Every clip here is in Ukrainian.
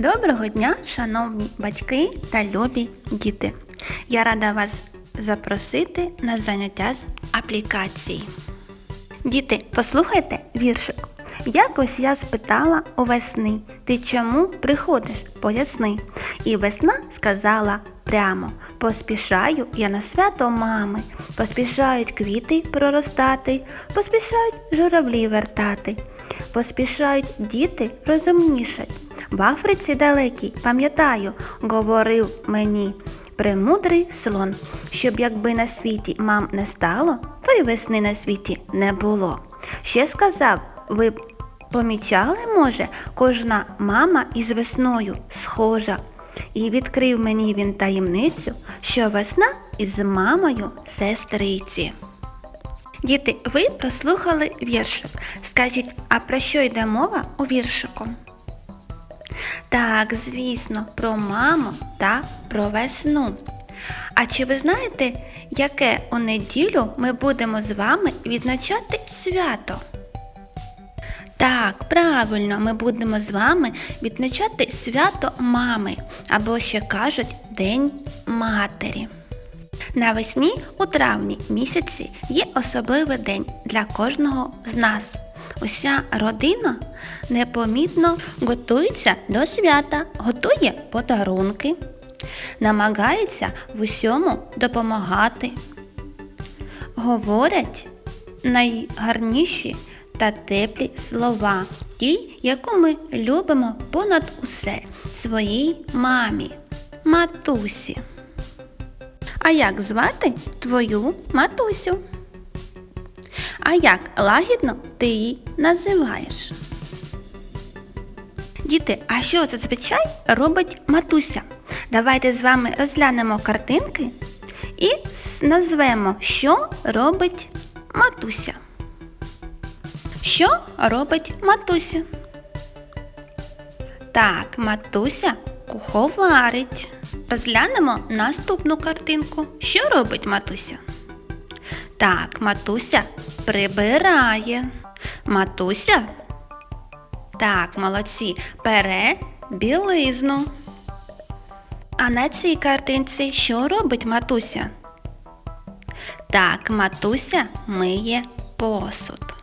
Доброго дня, шановні батьки та любі діти. Я рада вас запросити на заняття з аплікації. Діти, послухайте віршик. Якось я спитала у весни, ти чому приходиш? Поясни. І весна сказала прямо: поспішаю я на свято мами, поспішають квіти проростати, поспішають журавлі вертати, поспішають діти розумнішать. В Африці далекій, пам'ятаю, говорив мені премудрий слон, щоб якби на світі мам не стало, то й весни на світі не було. Ще сказав, ви б помічали, може, кожна мама із весною схожа. І відкрив мені він таємницю, що весна із мамою сестриці. Діти, ви прослухали віршик. Скажіть, а про що йде мова у віршику? Так, звісно, про маму та про весну. А чи ви знаєте, яке у неділю ми будемо з вами відзначати свято? Так, правильно, ми будемо з вами відзначати свято мами, або ще кажуть День Матері. Навесні у травні місяці є особливий день для кожного з нас. Уся родина непомітно готується до свята, готує подарунки, намагається в усьому допомагати. Говорять найгарніші та теплі слова, ті, яку ми любимо понад усе своїй мамі, матусі. А як звати твою матусю? А як лагідно ти її називаєш? Діти, а що зазвичай робить матуся? Давайте з вами розглянемо картинки і назвемо, що робить матуся. Що робить матуся? Так, матуся куховарить. Розглянемо наступну картинку. Що робить матуся? Так, матуся прибирає. Матуся. Так, молодці, пере білизну. А на цій картинці що робить матуся? Так, матуся миє посуд.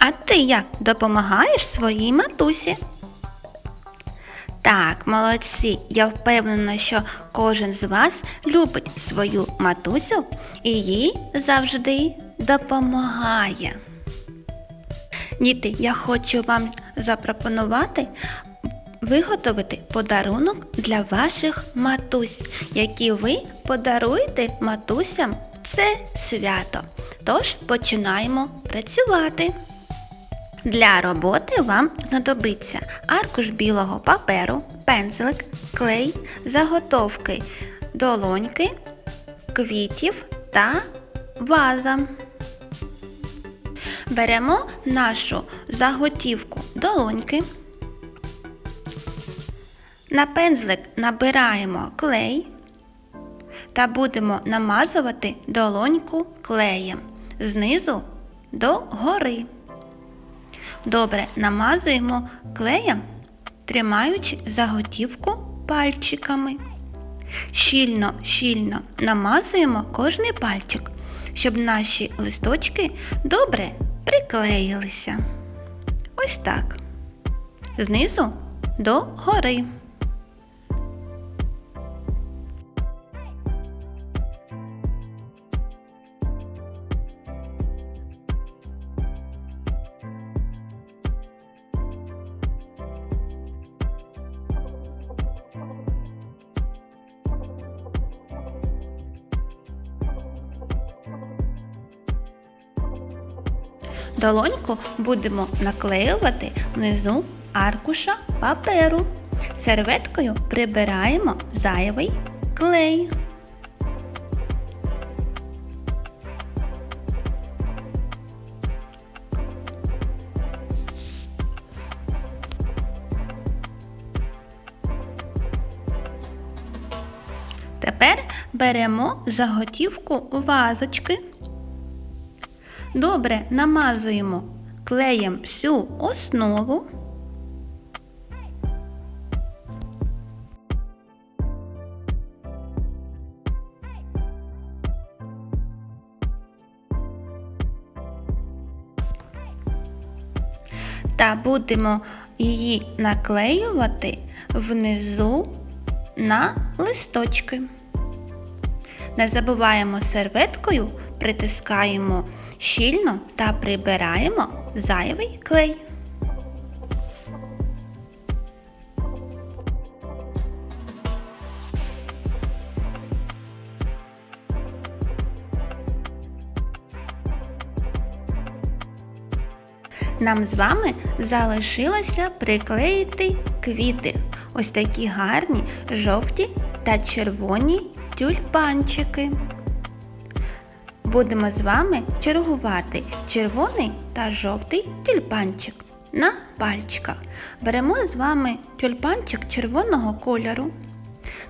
А ти як допомагаєш своїй матусі? Так, молодці, я впевнена, що кожен з вас любить свою матусю і їй завжди допомагає. Діти, я хочу вам запропонувати виготовити подарунок для ваших матусь, які ви подаруєте матусям це свято. Тож починаємо працювати. Для роботи вам знадобиться аркуш білого паперу, пензлик, клей, заготовки долоньки, квітів та ваза. Беремо нашу заготівку долоньки. На пензлик набираємо клей та будемо намазувати долоньку клеєм знизу до гори. Добре намазуємо клеєм, тримаючи заготівку пальчиками. Щільно, щільно намазуємо кожний пальчик, щоб наші листочки добре приклеїлися. Ось так. Знизу до гори. Долоньку будемо наклеювати внизу аркуша паперу. Серветкою прибираємо зайвий клей. Тепер беремо заготівку вазочки. Добре намазуємо клеєм всю основу. Та будемо її наклеювати внизу на листочки. Не забуваємо серветкою, притискаємо щільно та прибираємо зайвий клей. Нам з вами залишилося приклеїти квіти. Ось такі гарні жовті та червоні тюльпанчики. Будемо з вами чергувати червоний та жовтий тюльпанчик на пальчиках. Беремо з вами тюльпанчик червоного кольору.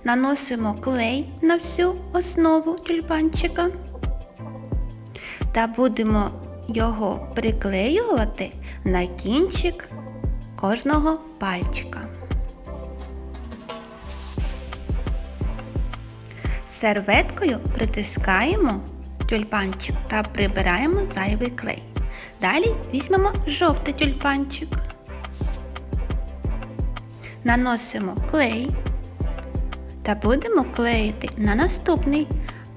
Наносимо клей на всю основу тюльпанчика та будемо його приклеювати на кінчик кожного пальчика. Серветкою притискаємо тюльпанчик та прибираємо зайвий клей. Далі візьмемо жовтий тюльпанчик. Наносимо клей та будемо клеїти на наступний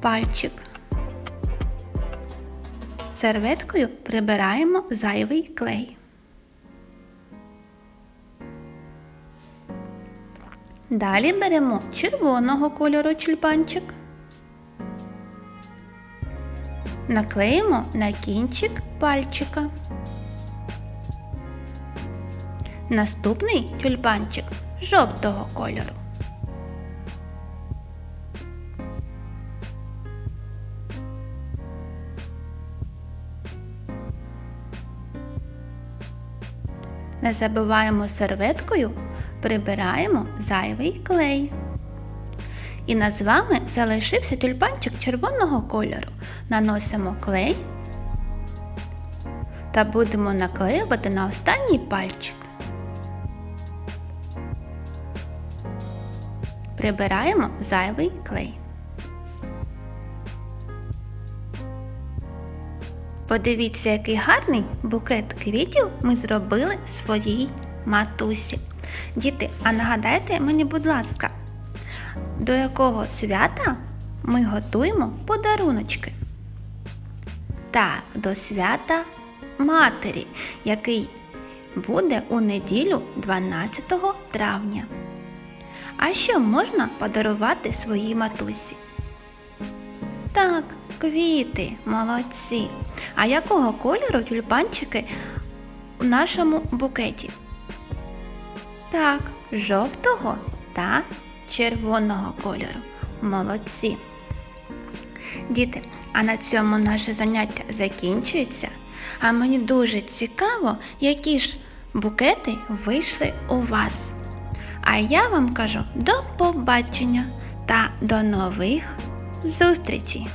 пальчик. Серветкою прибираємо зайвий клей. Далі беремо червоного кольору тюльпанчик. Наклеїмо на кінчик пальчика. Наступний тюльпанчик жовтого кольору. Не забуваємо серветкою, прибираємо зайвий клей. І нас з вами залишився тюльпанчик червоного кольору. Наносимо клей та будемо наклеювати на останній пальчик. Прибираємо зайвий клей. Подивіться, який гарний букет квітів ми зробили своїй матусі. Діти, а нагадайте мені, будь ласка, до якого свята ми готуємо подаруночки? Так, до свята Матері, який буде у неділю 12 травня. А що можна подарувати своїй матусі? Так, квіти, молодці. А якого кольору тюльпанчики у нашому букеті? Так, жовтого та червоного кольору. Молодці. Діти, а на цьому наше заняття закінчується. А мені дуже цікаво, які ж букети вийшли у вас. А я вам кажу до побачення та до нових зустрічей!